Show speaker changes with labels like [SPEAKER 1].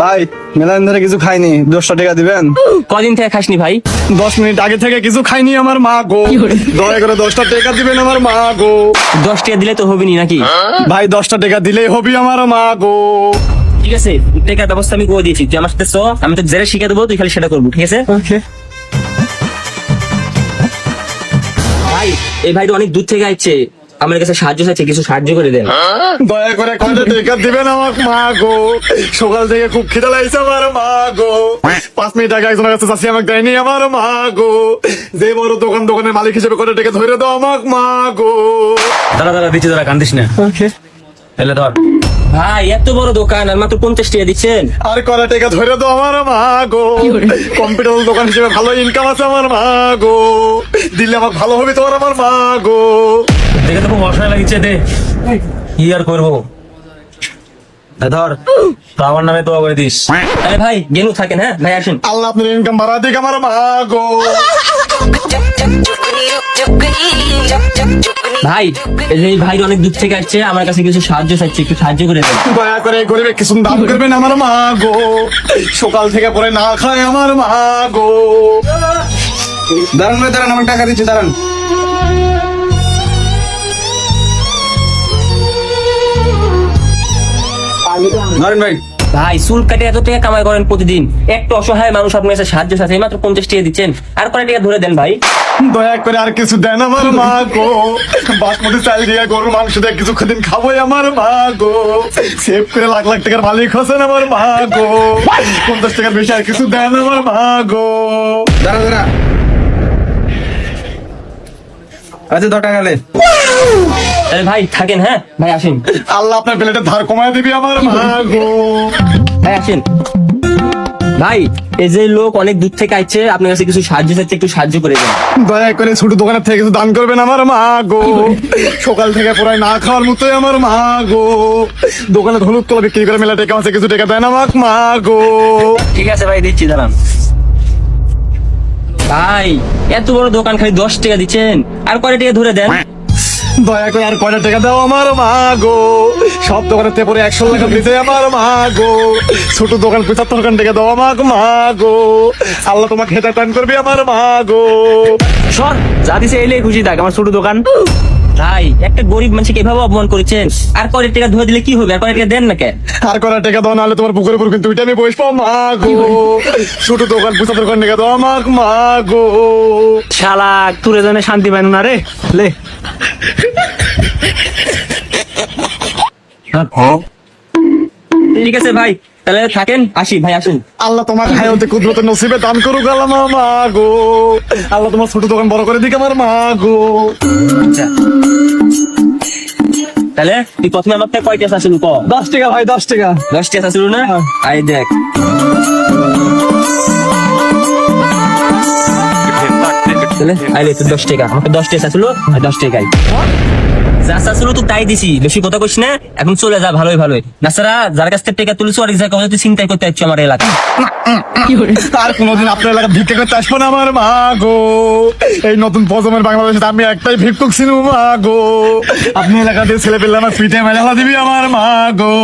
[SPEAKER 1] ভাই মেলাদিন ধরে কিছু খাইনি দশটা টাকা দিবেন?
[SPEAKER 2] কদিন থেকে খাসনি ভাই?
[SPEAKER 1] দশ মিনিট আগে থেকে কিছু খাইনি আমার মা গো। দয়া করে দশটা টাকা দিবেন আমার মা গো।
[SPEAKER 2] দশ টাকা দিলে তো হবে নি নাকি?
[SPEAKER 1] ভাই দশটা টাকা দিলেই হবি আমার মা গো।
[SPEAKER 2] ঠিক আছে টাকার ব্যবস্থা আমি করে দিয়েছি। তুই আমার সাথে চ আমি তো যেটা শিখে দেবো তুই খালি সেটা করব ঠিক আছে? ভাই এই ভাই তো অনেক দূর থেকে আসছে আমার কাছে সাহায্য চাইছে কিছু সাহায্য করে দেন।
[SPEAKER 1] দয়া করে কয়টা টেকার দিবেন আমার মা গো? সকাল থেকে খুব খিদে লাগছে আমার মা গো। পাঁচ মিনিট আগে একজনের কাছে চাষি আমাকে দেয়নি আমার মা গো। যে বড় দোকান দোকানের মালিক হিসেবে কয়টা টেকা ধরে দাও আমাকে মা গো।
[SPEAKER 3] দাঁড়া দাঁড়া দিচ্ছি দাঁড়া কান্দিস না। এলে ধর।
[SPEAKER 2] ভাই এত বড় দোকান আর মাত্র পঞ্চাশ টাকা দিচ্ছেন
[SPEAKER 1] আর কয়টা টাকা ধরে দাও আমার মা গো কম্পিউটার দোকান হিসেবে ভালো ইনকাম আছে আমার মা গো দিলে আমার ভালো হবে তোমার আমার মা গো
[SPEAKER 3] দেখে তো খুব অসহায় লাগিছে দে কি আর করব ধর তো আমার নামে তো করে দিস
[SPEAKER 2] আরে ভাই গেনু থাকেন হ্যাঁ ভাই আসেন
[SPEAKER 1] আল্লাহ আপনার ইনকাম বাড়া দিক আমার মা গো
[SPEAKER 2] ভাই এই ভাই অনেক দূর থেকে আসছে আমার কাছে কিছু সাহায্য চাইছে একটু সাহায্য করে দেন।
[SPEAKER 1] দয়া করে গরিবে কিছু দান করবেন আমার মা গো সকাল থেকে পরে না খায় আমার মা গো দাঁড়ান ভাই দাঁড়ান আমার টাকা দিচ্ছি দাঁড়ান। ধরেন ভাই।
[SPEAKER 2] ভাই চুল কাটে এত টাকা কামাই করেন প্রতিদিন। একটু অসহায় মানুষ আপনার কাছে সাহায্য এই মাত্র পঞ্চাশ টাকা দিচ্ছেন। আর কয় টাকা ধরে দেন ভাই?
[SPEAKER 1] দয়া করে আর কিছু দেন আমার মা গো। বাসমতি চাল দিয়ে গরুর মাংস দিয়ে কিছু দিন খাবোই আমার মা গো। সেভ করে লাখ লাখ টাকার মালিক হচ্ছেন আমার মা গো। পঞ্চাশ টাকার বেশি আর কিছু দেন আমার মা গো।
[SPEAKER 4] দাঁড়া দাঁড়া। আচ্ছা দশ টাকা লে
[SPEAKER 2] আরে ভাই থাকেন হ্যাঁ? ভাই আসেন।
[SPEAKER 1] আল্লাহ আপনার প্লেটের ধার কমায় দিবি আমার মা গো।
[SPEAKER 2] ভাই আসেন। ভাই এই যে লোক অনেক দূর থেকে আসছে আপনার কাছে কিছু সাহায্য চাইছে একটু সাহায্য করে দেন।
[SPEAKER 1] দয়া করে ছোট দোকানের থেকে কিছু দান করবেন আমার মা গো। সকাল থেকে পুরাই না খাওয়ার মতোই আমার মা গো। দোকানে হলুদ কলা বিক্রি করে মেলা টাকা আছে কিছু টাকা দেন আমার মা গো।
[SPEAKER 2] ঠিক আছে ভাই দিচ্ছি দাঁড়ান। ভাই এত বড় দোকান খালি দশ টাকা দিচ্ছেন আর কয় টাকা ধরে দেন?
[SPEAKER 1] দয়া করে আর কয়টা টাকা দাও আমার মা গো। সব দোকানের থেকে পরে একশো টাকা দিতে আমার মা গো ছোট দোকান পঁচাত্তর দোকান থেকে দাও আমাকে মা গো আল্লাহ তোমাকে হেতা টান করবে আমার মা গো
[SPEAKER 3] সর যা দিছে এলে খুশি থাক আমার ছোট দোকান।
[SPEAKER 2] ভাই একটা গরিব মানুষকে এভাবে অপমান করেছেন? আর কয় টাকা ধরে দিলে কি হবে? আর কয় টাকা দেন না কে
[SPEAKER 1] আর কয়টা টাকা দাও নাহলে তোমার পুকুরের উপর কিন্তু ওইটা আমি বসবো মা গো ছোট দোকান পঁচাত্তর টাকা টাকা দাও আমাকে মা গো
[SPEAKER 3] শালা তুরে জানে শান্তি পাইন না রে। লে।
[SPEAKER 2] ঠিক আছে ভাই তাহলে থাকেন আসি ভাই আসুন।
[SPEAKER 1] আল্লাহ তোমার হায়াতে কুদরত নসিবে দান করুক আল্লাহ মা গো আল্লাহ তোমার ছোট দোকান বড় করে দিক আমার মা গো
[SPEAKER 2] আচ্ছা। তাহলে তুই প্রথমে আমার থেকে কয়টা আসিল ক
[SPEAKER 1] দশ টাকা ভাই দশ টাকা।
[SPEAKER 2] দশটা আসিল না? আই দেখ। তাহলে আইলে তুই দশ টাকা। আমাকে দশ টাকা আর দশ টাকাই। যা আসলো তুই তাই দিছি, বেশি কথা কইস না, এখন চলে যা ভালোই ভালোই। নাসারা, যার কাছ থেকে টাকা তুলছো, আর যা কথা তুই চিন্তাই করতে চাচ্ছ আমার এলাকা।
[SPEAKER 1] আর কোনোদিন আপনার এলাকা ভিক্ষা করতে আসব না আমার, মা গো। এই নতুন প্রজন্মের বাংলাদেশে আমি একটাই ভিক্ষুক ছিল মা গো। আপনি এলাকাতে ছেলে পেলে আমার পিঠে মেলা দিবি আমার, মা গো।